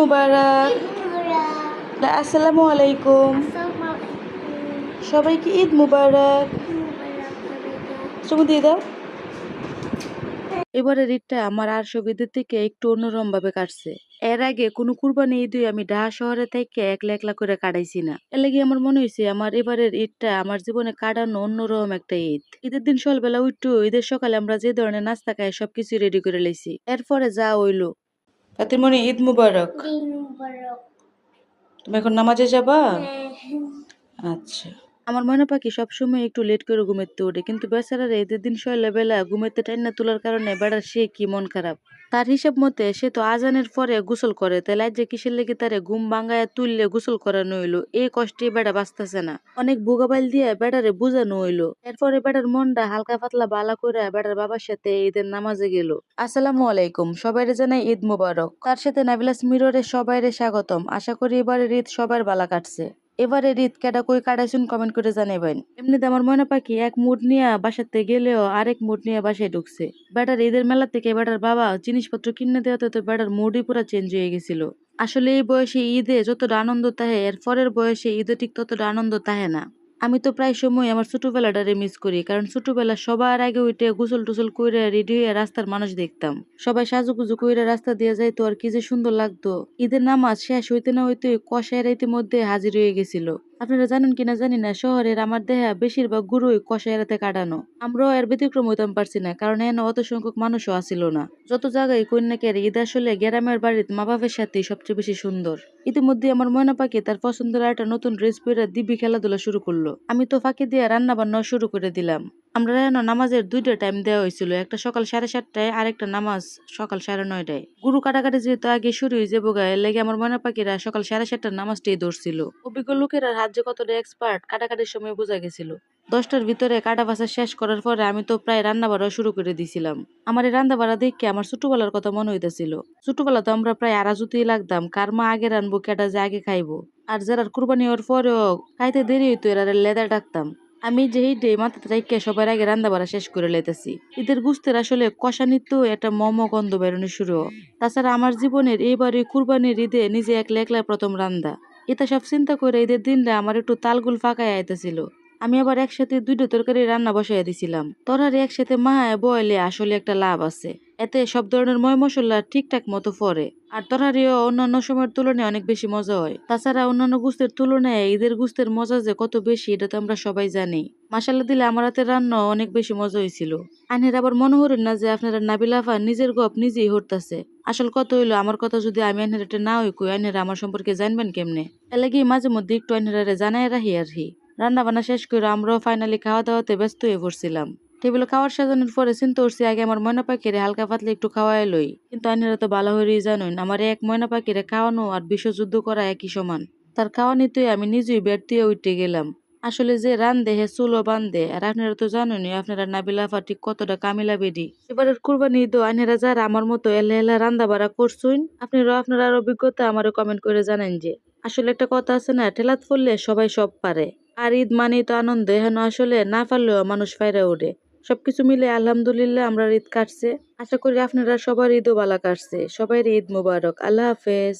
মুবারক। আসসালামু আলাইকুম। সবাইকে ঈদ মুবারক। চুমু দিয়ে দাও। এবারে ঈদটা আমার আর সব ঈদের থেকে একটু অন্যরকম ভাবে কাটছে। এর আগে কোনো কুরবানি ঈদই আমি ঢাকা শহরে থেকে একলা একলা করে কাটাইছি না। এর লাগি আমার মনে হয়েছে আমার এবারের ঈদটা আমার জীবনে কাটানো অন্যরকম একটা ঈদ। ঈদের দিন সকালবেলা উঠু ঈদের সকালে আমরা যে ধরনের নাস্তা খাই সবকিছু রেডি করে লাইছি এরপরে যা হইল ফাতিমনি ঈদ মুবারক। তুমি এখন নামাজে যাবা? আচ্ছা। আমার মনে পাখি সবসময় একটু লেট করে ঘুমেতে ওঠে, কিন্তু বেচারার ঈদের দিন সকালবেলা ঘুমেতে টাইনা তোলার কারণে বেড়ার সে কি মন খারাপ। তার হিসাব মতে সে তো আজানের পরে গোসল করে, তাহলে যে কিসের লেগে তারে ঘুম ভাঙায় তুললে গোসল করানো হইল এই কষ্টে বেড়া বাঁচতেছে না। অনেক বুগাবাইল দিয়ে বেড়ারে বুঝানো হইল। এরপরে বেড়ার মনটা হালকা পাতলা বালা করে বেড়ার বাবার সাথে ঈদের নামাজে গেল। আসসালামু আলাইকুম, সবাইরে জানাই ঈদ মুবারক। তার সাথে নাবিলাস মিররে সবাইরে স্বাগতম। আশা করি এবারের ঈদ সবার বালা কাটছে। এবারে ঈদ কেডা কই কাটাইছেন কমেন্ট করে জানাইবেন। এমনিতে আমার মনে পাখি এক মুড নিয়ে বাসাতে গেলেও আরেক মুড নিয়ে বাসায় ঢুকছে। বেটার ঈদের মেলা থেকে বেটার বাবা জিনিসপত্র কিনে দেওয়াতে তো বেটার মুডই পুরো চেঞ্জ হয়ে গেছিল। আসলে এই বয়সে ঈদে যতটা আনন্দ তাহে, এর পরের বয়সে ঈদে ঠিক ততটা আনন্দ তাহে না। আমি তো প্রায় সময় আমার ছোটবেলাটারে মিস করি, কারণ ছোটবেলা সবার আগে উঠে গোসল টুসল কইরা রেডি হয়ে রাস্তার মানুষ দেখতাম। সবাই সাজুগুজু কইরা রাস্তা দিয়ে যাইতো আর কি যে সুন্দর লাগতো। ঈদের নামাজ শেষ হইতে না হইতে কষায় ইতিমধ্যে হাজির হয়ে গেছিল। আপনারা জানেন কিনা জানি না, শহরের আমার দেহা বেশিরভাগ গুরুই কষা এড়াতে কাটানো। আমরাও এর ব্যতিক্রম হইতাম পারছি না, কারণ এনে অত সংখ্যক মানুষও আসিল না। যত জায়গায় কন্যাকে ঈদ আসলে গ্রামের বাড়ির মা বাপের সাথেই সবচেয়ে বেশি সুন্দর। ইতিমধ্যে আমার ময়না পাখি তার পছন্দের একটা নতুন ড্রেস পরে দিব্যি খেলাধুলা শুরু করল। আমি তো ফাঁকি দিয়ে রান্না বান্না শুরু করে দিলাম। আমরা যেন নামাজের দুইটা টাইম দেওয়া হয়েছিল, একটা সকাল সাড়ে সাতটায় আর একটা নামাজ সকাল সাড়ে নয়টায়। গুরু কাটাকাটি যেহেতু আগে শুরু হয়ে যাব গায়ে লেগে আমার মনে পাখিরা সকাল সাড়ে সাতটার নামাজটাই ধরছিল। অভিজ্ঞ লোকেরা হাত যে কতটা এক্সপার্ট কাটাকাটির সময় বোঝা গেছিল। দশটার ভিতরে কাটা বাসা শেষ করার পরে আমি তো প্রায় রান্না বাড়া শুরু করে দিছিলাম। আমার এই রান্না বাড়া দেখে আমার ছোটবেলার কথা মনে হইতেছিল। ছোটবেলা তো আমরা প্রায় আড়াজুতেই লাগতাম, কার মা আগে রানবো, কেটা যে আগে খাইবো। আর যারা কুরবানি হওয়ার পরেও খাইতে দেরি হইতো, এরা লেদা ডাকতাম। আমি যে এই ডে মাথাতে রাইকে সবার আগে রান্না বাড়া শেষ করে লেতেছি ঈদের গুস্তের আসলে কষানি তো একটা মম গন্ধ বেরোনো শুরু। তাছাড়া আমার জীবনের এইবারে কুরবানির ঈদে নিজে একলা একলা প্রথম রান্দা। এটা সব চিন্তা করে ঈদের দিনটা আমার একটু তালগুল ফাঁকায় আইতেছিল। আমি আবার একসাথে দুইটা তরকারি রান্না বসাইয়া দিছিলাম। তরকারি একসাথে মাহায় বয়লে আসলে একটা লাভ আছে। এতে সব ধরনের ময় মশলা ঠিকঠাক মতো পড়ে আর তরকারিও অন্যান্য সময়ের তুলনায় অনেক বেশি মজা হয়। তাছাড়া অন্যান্য গুস্তের তুলনায় ঈদের গুস্তের মজা যে কত বেশি, এটা তো আমরা সবাই জানি। মাসাল্লা দিলে আমার হাতের রান্না অনেক বেশি মজা হয়েছিল আনের আবার মনে হরেন না যে আপনারা নাবিলাফা নিজের গপ নিজেই হরতাছে। আসল কথা হইল, আমার কথা যদি আমি আইনের এটা না হই কই আইনেরা আমার সম্পর্কে জানবেন কেমনে? এলে এলাকি মাঝে মধ্যে একটু আইনেরা জানাই রাহি আর রান্না বান্না শেষ করে আমরাও ফাইনালি খাওয়া দাওয়াতে ব্যস্ত হয়ে পড়ছিলাম। টেবিলে খাওয়ার সাজানোর পরে চিন্তা করছি, আগে আমার ময়না পাখিরে হালকা পাতলা একটু খাওয়াই লই। কিন্তু আইনেরা তো ভালো হয়েই জানুন আমার এক ময়না পাখিরে খাওয়ানো আর বিশ্বযুদ্ধ করা একই সমান। তার খাওয়ানিতেই আমি নিজেই বেড দিয়ে উঠে গেলাম। আসলে যে রান দেহে চুলো বান্ধে আর আপনারা তো জানেনই আপনারা নাবিলাফা ঠিক কতটা কামিলা বেডি। এবারের কুরবানি ঈদ আইনেরা যারা আমার মতো এলা এলা রান্দা বাড়া করছুন আপনারা আপনার আর অভিজ্ঞতা আমারও কমেন্ট করে জানেন যে, আসলে একটা কথা আছে না, ঠেলাত পড়লে সবাই সব পারে। আর ঈদ মানেই তো আনন্দ এখন আসলে না পারলেও মানুষ ফাইরা ওঠে। সবকিছু মিলে আলহামদুলিল্লাহ আমরা ঈদ কাটছে। আশা করি আপনারা সবার ঈদও বালা কাটছে। সবাই ঈদ মুবারক। আল্লাহ হাফেজ।